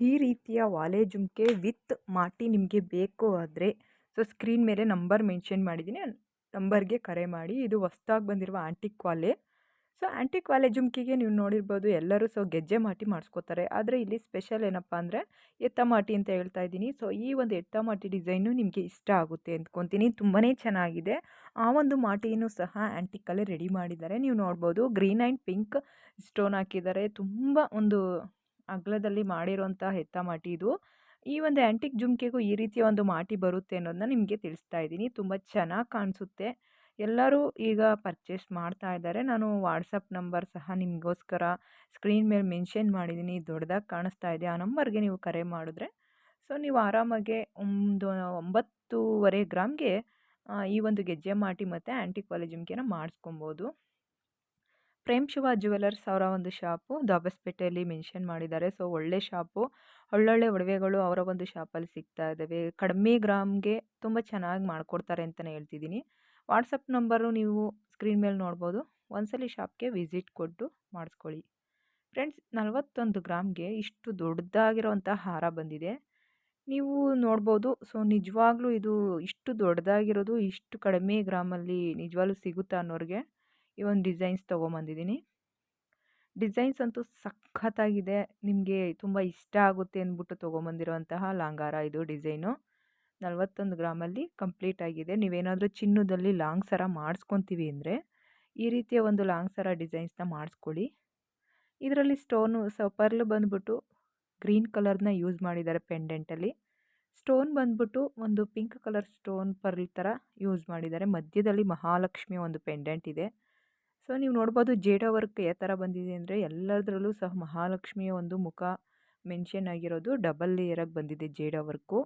ಈ ರೀತಿಯ ವಾಲೆ ಜುಮ್ಕೆ ವಿತ್ ಮಾಟಿ ನಿಮಗೆ ಬೇಕು ಆದರೆ ಸೊ ಸ್ಕ್ರೀನ್ ಮೇಲೆ ನಂಬರ್ ಮೆನ್ಷನ್ ಮಾಡಿದ್ದೀನಿ ನಂಬರ್ಗೆ ಕರೆ ಮಾಡಿ. ಇದು ಹೊಸ್ದಾಗಿ ಬಂದಿರುವ ಆಂಟಿಕ್ ವಾಲೆ ಸೊ ಆಂಟಿಕ್ ವಾಲೆ ಜುಮ್ಕಿಗೆ ನೀವು ನೋಡಿರ್ಬೋದು ಎಲ್ಲರೂ ಸೊ ಗೆಜ್ಜೆ ಮಾಟಿ ಮಾಡಿಸ್ಕೋತಾರೆ. ಆದರೆ ಇಲ್ಲಿ ಸ್ಪೆಷಲ್ ಏನಪ್ಪ ಅಂದರೆ ಎತ್ತ ಮಾಟಿ ಅಂತ ಹೇಳ್ತಾ ಇದ್ದೀನಿ. ಸೊ ಈ ಒಂದು ಎತ್ತ ಮಾಟಿ ಡಿಸೈನು ನಿಮಗೆ ಇಷ್ಟ ಆಗುತ್ತೆ ಅಂದ್ಕೊತೀನಿ. ತುಂಬಾ ಚೆನ್ನಾಗಿದೆ. ಆ ಒಂದು ಮಾಟಿನೂ ಸಹ ಆ್ಯಂಟಿಕಲ್ಲೇ ರೆಡಿ ಮಾಡಿದ್ದಾರೆ. ನೀವು ನೋಡ್ಬೋದು ಗ್ರೀನ್ ಆ್ಯಂಡ್ ಪಿಂಕ್ ಸ್ಟೋನ್ ಹಾಕಿದ್ದಾರೆ. ತುಂಬ ಒಂದು ಅಗಲದಲ್ಲಿ ಮಾಡಿರೋಂಥ ಹೆತ್ತ ಮಾಟಿ ಇದು. ಈ ಒಂದು ಆ್ಯಂಟಿಕ್ ಜುಮ್ಕೆಗೂ ಈ ರೀತಿಯ ಒಂದು ಮಾಟಿ ಬರುತ್ತೆ ಅನ್ನೋದನ್ನ ನಿಮಗೆ ತಿಳಿಸ್ತಾ ಇದ್ದೀನಿ. ತುಂಬ ಚೆನ್ನಾಗಿ ಕಾಣಿಸುತ್ತೆ. ಎಲ್ಲರೂ ಈಗ ಪರ್ಚೇಸ್ ಮಾಡ್ತಾ ಇದ್ದಾರೆ. ನಾನು ವಾಟ್ಸಪ್ ನಂಬರ್ ಸಹ ನಿಮಗೋಸ್ಕರ ಸ್ಕ್ರೀನ್ ಮೇಲೆ ಮೆನ್ಷನ್ ಮಾಡಿದ್ದೀನಿ. ದೊಡ್ಡದಾಗಿ ಕಾಣಿಸ್ತಾ ಇದೆ. ಆ ನಂಬರ್ಗೆ ನೀವು ಕರೆ ಮಾಡಿದ್ರೆ ಸೊ ನೀವು ಆರಾಮಾಗೆ ಒಂದು ಒಂಬತ್ತೂವರೆ ಗ್ರಾಮ್ಗೆ ಈ ಒಂದು ಗೆಜ್ಜೆ ಮಾಟಿ ಮತ್ತು ಆ್ಯಂಟಿಕ್ ವಾಲೆ ಜುಮ್ಕೆನ ಮಾಡಿಸ್ಕೊಬೋದು. ಪ್ರೇಮ್ ಶಿವ ಜ್ಯುವೆಲರ್ಸ್ ಅವರ ಒಂದು ಶಾಪು ದಾಬಸ್ಪೇಟೆಯಲ್ಲಿ ಮೆನ್ಷನ್ ಮಾಡಿದ್ದಾರೆ. ಸೊ, ಒಳ್ಳೆ ಶಾಪು. ಒಳ್ಳೊಳ್ಳೆ ಒಡವೆಗಳು ಅವರ ಒಂದು ಶಾಪಲ್ಲಿ ಸಿಗ್ತಾ ಇದ್ದಾವೆ. ಕಡಿಮೆ ಗ್ರಾಮ್ಗೆ ತುಂಬ ಚೆನ್ನಾಗಿ ಮಾಡಿಕೊಡ್ತಾರೆ ಅಂತಲೇ ಹೇಳ್ತಿದ್ದೀನಿ. ವಾಟ್ಸಪ್ ನಂಬರು ನೀವು ಸ್ಕ್ರೀನ್ ಮೇಲೆ ನೋಡ್ಬೋದು. ಒಂದ್ಸಲಿ ಶಾಪ್ಗೆ ವಿಸಿಟ್ ಕೊಟ್ಟು ಮಾಡಿಸ್ಕೊಳ್ಳಿ. ಫ್ರೆಂಡ್ಸ್, ನಲವತ್ತೊಂದು ಗ್ರಾಮ್ಗೆ ಇಷ್ಟು ದೊಡ್ಡದಾಗಿರೋವಂಥ ಹಾರ ಬಂದಿದೆ. ನೀವು ನೋಡ್ಬೋದು. ಸೊ, ನಿಜವಾಗ್ಲೂ ಇದು ಇಷ್ಟು ದೊಡ್ಡದಾಗಿರೋದು, ಇಷ್ಟು ಕಡಿಮೆ ಗ್ರಾಮಲ್ಲಿ ನಿಜವಾಗ್ಲೂ ಸಿಗುತ್ತಾ ಅನ್ನೋರಿಗೆ ಈ ಒಂದು ಡಿಸೈನ್ಸ್ ತೊಗೊಂಬಂದಿದ್ದೀನಿ. ಡಿಸೈನ್ಸ್ ಅಂತೂ ಸಖತ್ತಾಗಿದೆ. ನಿಮಗೆ ತುಂಬ ಇಷ್ಟ ಆಗುತ್ತೆ ಅಂದ್ಬಿಟ್ಟು ತೊಗೊಂಬಂದಿರುವಂತಹ ಲಾಂಗಾರ ಇದು ಡಿಸೈನು. ನಲ್ವತ್ತೊಂದು ಗ್ರಾಮಲ್ಲಿ ಕಂಪ್ಲೀಟ್ ಆಗಿದೆ. ನೀವೇನಾದರೂ ಚಿನ್ನದಲ್ಲಿ ಲಾಂಗ್ ಸರ ಮಾಡಿಸ್ಕೊತೀವಿ ಅಂದರೆ ಈ ರೀತಿಯ ಒಂದು ಲಾಂಗ್ ಸರ ಡಿಸೈನ್ಸ್ನ ಮಾಡಿಸ್ಕೊಳ್ಳಿ. ಇದರಲ್ಲಿ ಸ್ಟೋನು ಸ, ಪರ್ಲ್ ಬಂದ್ಬಿಟ್ಟು ಗ್ರೀನ್ ಕಲರ್ನ ಯೂಸ್ ಮಾಡಿದ್ದಾರೆ ಪೆಂಡೆಂಟಲ್ಲಿ. ಸ್ಟೋನ್ ಬಂದ್ಬಿಟ್ಟು ಒಂದು ಪಿಂಕ್ ಕಲರ್ ಸ್ಟೋನ್ ಪರ್ಲ್ ಥರ ಯೂಸ್ ಮಾಡಿದ್ದಾರೆ. ಮಧ್ಯದಲ್ಲಿ ಮಹಾಲಕ್ಷ್ಮಿ ಒಂದು ಪೆಂಡೆಂಟ್ ಇದೆ. ಸೊ, ನೀವು ನೋಡ್ಬೋದು ಜೇಡ ವರ್ಕ್ ಯಾವ ಥರ ಬಂದಿದೆ ಅಂದರೆ ಎಲ್ಲದರಲ್ಲೂ ಸಹ ಮಹಾಲಕ್ಷ್ಮಿಯ ಒಂದು ಮುಖ ಮೆನ್ಷನ್ ಆಗಿರೋದು ಡಬಲ್ ಲೇಯರಾಗಿ ಬಂದಿದೆ ಜೇಡ ವರ್ಕು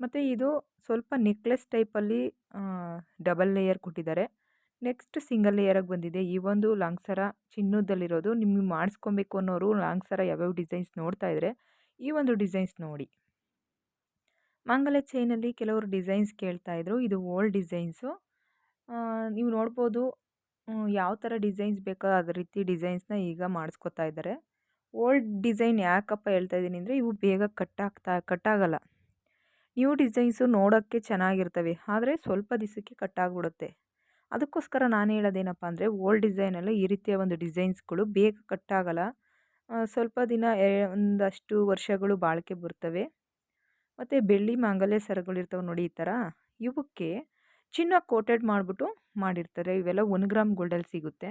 ಮತ್ತು ಇದು ಸ್ವಲ್ಪ ನೆಕ್ಲೆಸ್ ಟೈಪಲ್ಲಿ ಡಬಲ್ ಲೇಯರ್ ಕೊಟ್ಟಿದ್ದಾರೆ. ನೆಕ್ಸ್ಟ್ ಸಿಂಗಲ್ ಲೇಯರಾಗಿ ಬಂದಿದೆ. ಈ ಒಂದು ಲಾಂಗ್ ಸರ ಚಿನ್ನದಲ್ಲಿರೋದು. ನಿಮಗೆ ಮಾಡಿಸ್ಕೊಬೇಕು ಅನ್ನೋರು ಲಾಂಗ್ ಸರ ಯಾವ್ಯಾವ ಡಿಸೈನ್ಸ್ ನೋಡ್ತಾ ಇದ್ದರೆ ಈ ಒಂದು ಡಿಸೈನ್ಸ್ ನೋಡಿ. ಮಾಂಗಲ್ಯ ಚೈನಲ್ಲಿ ಕೆಲವರು ಡಿಸೈನ್ಸ್ ಕೇಳ್ತಾಯಿದ್ರು ಇದು ಓಲ್ಡ್ ಡಿಸೈನ್ಸು ನೀವು ನೋಡ್ಬೋದು ಯಾವ ಥರ ಡಿಸೈನ್ಸ್ ಬೇಕೋ ಅದೇ ರೀತಿ ಡಿಸೈನ್ಸ್ನ ಈಗ ಮಾಡಿಸ್ಕೊತಾ ಇದ್ದಾರೆ ಓಲ್ಡ್ ಡಿಸೈನ್ ಯಾಕಪ್ಪ ಹೇಳ್ತಾ ಇದ್ದೀನಿ ಅಂದರೆ ಇವು ಬೇಗ ಕಟ್ಟಾಗ್ತಾ ಕಟ್ಟಾಗಲ್ಲ ನ್ಯೂ ಡಿಸೈನ್ಸು ನೋಡೋಕ್ಕೆ ಚೆನ್ನಾಗಿರ್ತವೆ, ಆದರೆ ಸ್ವಲ್ಪ ದಿವಸಕ್ಕೆ ಕಟ್ಟಾಗ್ಬಿಡುತ್ತೆ ಅದಕ್ಕೋಸ್ಕರ ನಾನು ಹೇಳೋದೇನಪ್ಪ ಅಂದರೆ ಓಲ್ಡ್ ಡಿಸೈನಲ್ಲಿ ಈ ರೀತಿಯ ಒಂದು ಡಿಸೈನ್ಸ್ಗಳು ಬೇಗ ಕಟ್ಟಾಗಲ್ಲ ಸ್ವಲ್ಪ ದಿನ ಒಂದಷ್ಟು ವರ್ಷಗಳು ಬಾಳಿಕೆ ಬರ್ತವೆ. ಮತ್ತು ಬೆಳ್ಳಿ, ಮಾಂಗಲ್ಯ ಸರಗಳಿರ್ತವೆ ನೋಡಿ ಈ ಥರ. ಇವಕ್ಕೆ ಚಿನ್ನ ಕೋಟೆಡ್ ಮಾಡಿಬಿಟ್ಟು ಮಾಡಿರ್ತಾರೆ. ಇವೆಲ್ಲ ಒನ್ ಗ್ರಾಮ್ ಗೋಲ್ಡಲ್ಲಿ ಸಿಗುತ್ತೆ.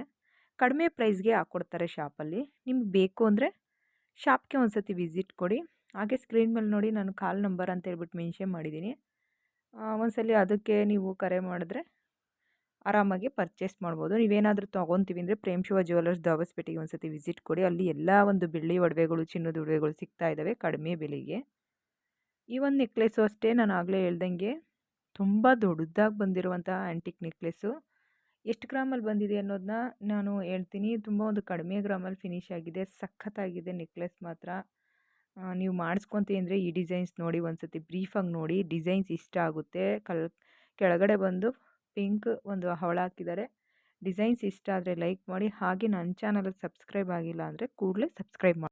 ಕಡಿಮೆ ಪ್ರೈಸ್ಗೆ ಹಾಕ್ಕೊಡ್ತಾರೆ ಶಾಪಲ್ಲಿ. ನಿಮ್ಗೆ ಬೇಕು ಅಂದರೆ ಶಾಪ್ಗೆ ಒಂದು ಸತಿ ವಿಸಿಟ್ ಕೊಡಿ. ಹಾಗೆ ಸ್ಕ್ರೀನ್ ಮೇಲೆ ನೋಡಿ ನಾನು ಕಾಲ್ ನಂಬರ್ ಅಂತ ಹೇಳ್ಬಿಟ್ಟು ಮೆನ್ಷನ್ ಮಾಡಿದ್ದೀನಿ. ಒಂದ್ಸಲಿ ಅದಕ್ಕೆ ನೀವು ಕರೆ ಮಾಡಿದ್ರೆ ಆರಾಮಾಗಿ ಪರ್ಚೇಸ್ ಮಾಡ್ಬೋದು. ನೀವೇನಾದರೂ ತೊಗೊತೀವಿ ಅಂದರೆ ಪ್ರೇಮ್ ಶಿವ ಜ್ಯುವೆಲರ್ಸ್ ದಾಬಸ್ಪೇಟೆಗೆ ಒಂದು ಸತಿ ವಿಸಿಟ್ ಕೊಡಿ. ಅಲ್ಲಿ ಎಲ್ಲ ಒಂದು ಬೆಳ್ಳಿ ಒಡವೆಗಳು, ಚಿನ್ನದ ಒಡವೆಗಳು ಸಿಗ್ತಾ ಇದ್ದಾವೆ ಕಡಿಮೆ ಬೆಲೆಗೆ. ಈ ಒಂದು ನೆಕ್ಲೆಸ್ಸು ಅಷ್ಟೇ ನಾನು ಆಗಲೇ ಹೇಳ್ದಂಗೆ ತುಂಬ ದೊಡ್ಡದಾಗಿ ಬಂದಿರುವಂಥ ಆ್ಯಂಟಿಕ್ ನೆಕ್ಲೆಸ್ಸು ಎಷ್ಟು ಗ್ರಾಮಲ್ಲಿ ಬಂದಿದೆ ಅನ್ನೋದನ್ನ ನಾನು ಹೇಳ್ತೀನಿ. ತುಂಬ ಒಂದು ಕಡಿಮೆ ಗ್ರಾಮಲ್ಲಿ ಫಿನಿಶ್ ಆಗಿದೆ. ಸಖತ್ತಾಗಿದೆ ನೆಕ್ಲೆಸ್ ಮಾತ್ರ. ನೀವು ಮಾಡಿಸ್ಕೊತೀವಿ ಅಂದರೆ ಈ ಡಿಸೈನ್ಸ್ ನೋಡಿ ಒಂದು ಸತಿ ಬ್ರೀಫಾಗಿ ನೋಡಿ. ಡಿಸೈನ್ಸ್ ಇಷ್ಟ ಆಗುತ್ತೆ. ಕಲ್, ಕೆಳಗಡೆ ಬಂದು ಪಿಂಕ್ ಒಂದು ಹವಳ ಹಾಕಿದ್ದಾರೆ. ಡಿಸೈನ್ಸ್ ಇಷ್ಟ ಆದರೆ ಲೈಕ್ ಮಾಡಿ. ಹಾಗೆ ನನ್ನ ಚಾನಲ್ಗೆ ಸಬ್ಸ್ಕ್ರೈಬ್ ಆಗಿಲ್ಲ ಅಂದರೆ ಕೂಡಲೇ ಸಬ್ಸ್ಕ್ರೈಬ್ ಮಾಡಿ